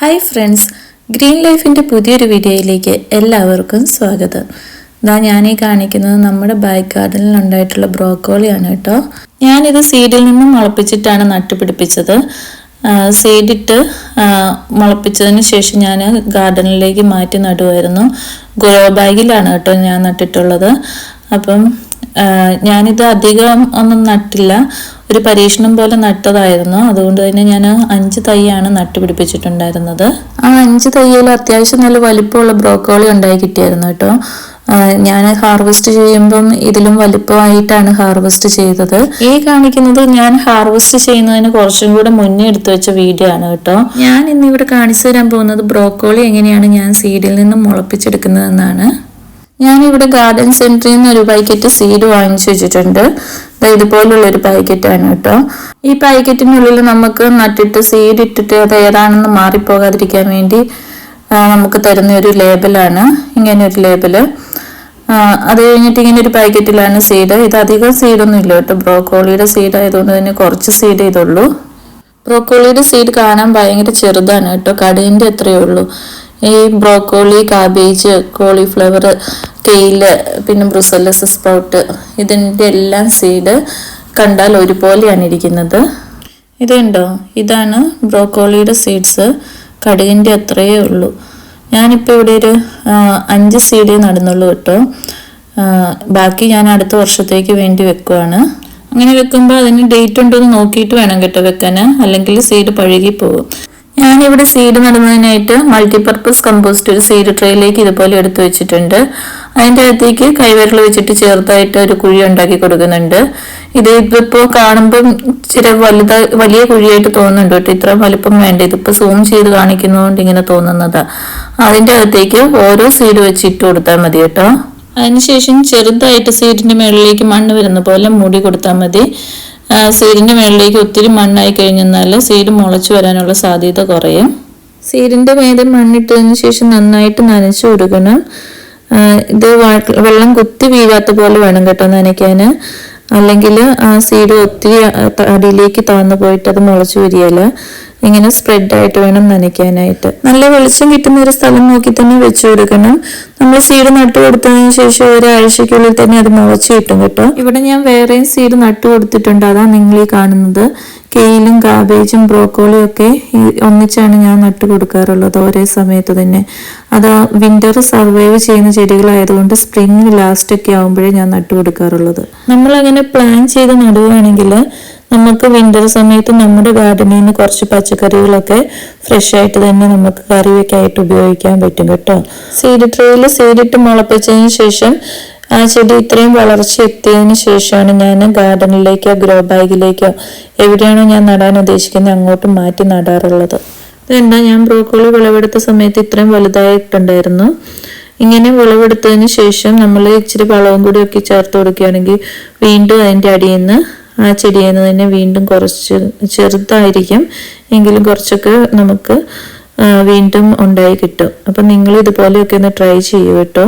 Hi friends green ലൈഫിന്റെ പുതിയൊരു വീഡിയോയിലേക്ക് എല്ലാവർക്കും സ്വാഗതം. ഇതാ ഞാനീ കാണിക്കുന്നത് നമ്മുടെ ബാക്ക് ഗാർഡനിൽ ഉണ്ടായിട്ടുള്ള ബ്രോക്കോളിയാണ് കേട്ടോ. ഞാനിത് സീഡിൽ നിന്നും മുളപ്പിച്ചിട്ടാണ് നട്ടുപിടിപ്പിച്ചത്. സീഡിട്ട് മുളപ്പിച്ചതിന് ശേഷം ഞാൻ ഗാർഡനിലേക്ക് മാറ്റി നടുമായിരുന്നു ഗ്രോ ബാഗിലാണ് കേട്ടോ ഞാൻ നട്ടിട്ടുള്ളത്. അപ്പം ഞാനിത് അധികം ഒന്നും നട്ടില്ല. ഒരു പരീക്ഷണം പോലെ നട്ടതായിരുന്നു. അതുകൊണ്ട് തന്നെ ഞാൻ അഞ്ച് തൈയാണ് നട്ടുപിടിപ്പിച്ചിട്ടുണ്ടായിരുന്നത് ആ അഞ്ച് തൈയിൽ അത്യാവശ്യം നല്ല വലിപ്പമുള്ള ബ്രോക്കോളി ഉണ്ടായി കിട്ടിയായിരുന്നു കേട്ടോ. ഞാൻ ഹാർവെസ്റ്റ് ചെയ്യുമ്പം ഇതിലും വലിപ്പമായിട്ടാണ് ഹാർവെസ്റ്റ് ചെയ്തത്. ഈ കാണിക്കുന്നത് ഞാൻ ഹാർവെസ്റ്റ് ചെയ്യുന്നതിന് കുറച്ചും കൂടെ മുന്നേ എടുത്തു വെച്ച വീഡിയോ ആണ് കേട്ടോ. ഞാൻ ഇന്നിവിടെ കാണിച്ചു തരാൻ പോകുന്നത് ബ്രോക്കോളി എങ്ങനെയാണ് ഞാൻ സീഡിൽ നിന്ന് മുളപ്പിച്ചെടുക്കുന്നതെന്നാണ്. ഞാനിവിടെ ഗാർഡൻ സെന്ററിൽ നിന്ന് ഒരു പാക്കറ്റ് സീഡ് വാങ്ങിച്ചു വെച്ചിട്ടുണ്ട്. ഇതുപോലുള്ള ഒരു പാക്കറ്റാണ് കേട്ടോ. ഈ പാക്കറ്റിനുള്ളിൽ നമുക്ക് നട്ടിട്ട് സീഡ് ഇട്ടിട്ട് അത് ഏതാണെന്ന് മാറിപ്പോകാതിരിക്കാൻ വേണ്ടി നമുക്ക് തരുന്ന ഒരു ലേബലാണ് ഇങ്ങനെ ഒരു ലേബൽ അത് കഴിഞ്ഞിട്ട് ഇങ്ങനെ ഒരു പാക്കറ്റിലാണ് സീഡ് ഇത് അധികം സീഡൊന്നും ഇല്ല കേട്ടോ. ബ്രോക്കോളിയുടെ സീഡ് ആയതുകൊണ്ട് തന്നെ കുറച്ച് സീഡ് ഇതുള്ളൂ. ബ്രോക്കോളിയുടെ സീഡ് കാണാൻ ഭയങ്കര ചെറുതാണ് കേട്ടോ. കടുകിന്റെ എത്രയേ ഉള്ളൂ. ഈ ബ്രോക്കോളി കാബേജ് കോളിഫ്ലവർ കെയിൽ പിന്നെ ബ്രുസല്ലസ് സ്പ്രൗട്ട് ഇതിന്റെ എല്ലാം സീഡ് കണ്ടാൽ ഒരുപോലെയാണ് ഇരിക്കുന്നത്. ഇതുണ്ടോ ഇതാണ് ബ്രോക്കോളിയുടെ സീഡ്സ്. കടുകിന്റെ അത്രയേ ഉള്ളൂ. ഞാനിപ്പോൾ ഇവിടെ ഒരു അഞ്ച് സീഡേ നടന്നുള്ളൂ കേട്ടോ. ബാക്കി ഞാൻ അടുത്ത വർഷത്തേക്ക് വേണ്ടി വെക്കുവാണ്. അങ്ങനെ വെക്കുമ്പോൾ അതിന് ഡേറ്റ് ഉണ്ടോ എന്ന് നോക്കിയിട്ട് വേണം കേട്ടോ വെക്കാൻ അല്ലെങ്കിൽ സീഡ് പഴുകി പോകും ഞാനിവിടെ സീഡ് നടുന്നതിനായിട്ട് മൾട്ടിപർപ്പസ് കമ്പോസ്റ്റ് ഒരു സീഡ് ട്രേയിലേക്ക് ഇതുപോലെ എടുത്തു വെച്ചിട്ടുണ്ട്. അതിന്റെ അകത്തേക്ക് കൈവിരൽ വെച്ചിട്ട് ചേർത്തായിട്ട് ഒരു കുഴി ഉണ്ടാക്കി കൊടുക്കുന്നുണ്ട്. ഇത് ഇതിപ്പോൾ കാണുമ്പം ഇച്ചിരി വലുത വലിയ കുഴിയായിട്ട് തോന്നുന്നുണ്ട് കേട്ടോ. ഇത്ര വലുപ്പം വേണ്ട. ഇതിപ്പോൾ സൂം ചെയ്ത് കാണിക്കുന്നതുകൊണ്ട് ഇങ്ങനെ തോന്നുന്നത്. അതിന്റെ അകത്തേക്ക് ഓരോ സീഡ് വെച്ച് ഇട്ട് കൊടുത്താൽ മതി കേട്ടോ. അതിനുശേഷം ചെറുതായിട്ട് സീഡിന്റെ മുകളിലേക്ക് മണ്ണ് വരുന്ന പോലെ മൂടി കൊടുത്താൽ മതി. ആ, മേളിലേക്ക് ഒത്തിരി മണ്ണായി കഴിഞ്ഞെന്നാൽ സീഡ് മുളച്ചു വരാനുള്ള സാധ്യത കുറയും സീരിന്റെ മേലെ മണ്ണിട്ടതിന് ശേഷം നന്നായിട്ട് നനച്ചു കൊടുക്കണം ഇത് വെള്ളം കുത്തി വീഴാത്ത പോലെ വേണം കേട്ടോ നനയ്ക്കാൻ അല്ലെങ്കിൽ ആ സീഡ് ഒത്തിരി അടിയിലേക്ക് താഴ്ന്നു പോയിട്ട് അത് മുളച്ചു വരികയില്ല. ഇങ്ങനെ സ്പ്രെഡ് ആയിട്ട് വേണം നനയ്ക്കാനായിട്ട്. നല്ല വെളിച്ചം കിട്ടുന്ന ഒരു സ്ഥലം നോക്കി തന്നെ വെച്ചു കൊടുക്കണം. നമ്മൾ സീഡ് നട്ടു കൊടുത്തതിന് ശേഷം ഒരാഴ്ചക്കുള്ളിൽ തന്നെ അത് മുളച്ചു കിട്ടും കേട്ടോ. ഇവിടെ ഞാൻ വേറെയും സീഡ് നട്ടു കൊടുത്തിട്ടുണ്ട്. അതാണ് നിങ്ങൾ ഈ കാണുന്നത്. കെയിലും കാബേജും ബ്രോക്കോളിയും ഒക്കെ ഒന്നിച്ചാണ് ഞാൻ നട്ടു കൊടുക്കാറുള്ളത് ഒരേ സമയത്ത് തന്നെ. അത് വിന്റർ സർവൈവ് ചെയ്യുന്ന ചെടികളായതുകൊണ്ട് സ്പ്രിംഗ് ലാസ്റ്റ് ഒക്കെ ആകുമ്പോഴേ ഞാൻ നട്ടു കൊടുക്കാറുള്ളത്. നമ്മൾ അങ്ങനെ പ്ലാൻ ചെയ്ത് നടുവാണെങ്കിൽ നമുക്ക് വിന്റർ സമയത്ത് നമ്മുടെ ഗാർഡനിൽ നിന്ന് കുറച്ച് പച്ചക്കറികളൊക്കെ ഫ്രഷ് ആയിട്ട് തന്നെ നമുക്ക് കറിയൊക്കെ ആയിട്ട് ഉപയോഗിക്കാൻ പറ്റും കേട്ടോ. സീഡ് ട്രേയിൽ സീഡിട്ട് മുളപ്പിച്ചതിന് ശേഷം ആ ചെടി ഇത്രയും വളർച്ച എത്തിയതിനു ശേഷമാണ് ഞാൻ ഗാർഡനിലേക്കോ ഗ്രോ ബാഗിലേക്കോ എവിടെയാണോ ഞാൻ നടാൻ ഉദ്ദേശിക്കുന്നത് അങ്ങോട്ട് മാറ്റി നടാറുള്ളത്. ഇതെന്താ ഞാൻ ബ്രോക്കോളി വിളവെടുത്ത സമയത്ത് ഇത്രയും വലുതായിട്ടുണ്ടായിരുന്നു. ഇങ്ങനെ വിളവെടുത്തതിന് ശേഷം നമ്മൾ ഇച്ചിരി വളവും കൂടി ഒക്കെ ചേർത്ത് കൊടുക്കുകയാണെങ്കിൽ വീണ്ടും അതിന്റെ അടിയിൽ നിന്ന് ആ ചെടിയിൽ നിന്ന് തന്നെ വീണ്ടും കുറച്ച് ചെറുതായിരിക്കും. എങ്കിലും കുറച്ചൊക്കെ നമുക്ക് വീണ്ടും ഉണ്ടായി കിട്ടും. അപ്പം നിങ്ങൾ ഇതുപോലെയൊക്കെ ഒന്ന് ട്രൈ ചെയ്യൂ കേട്ടോ.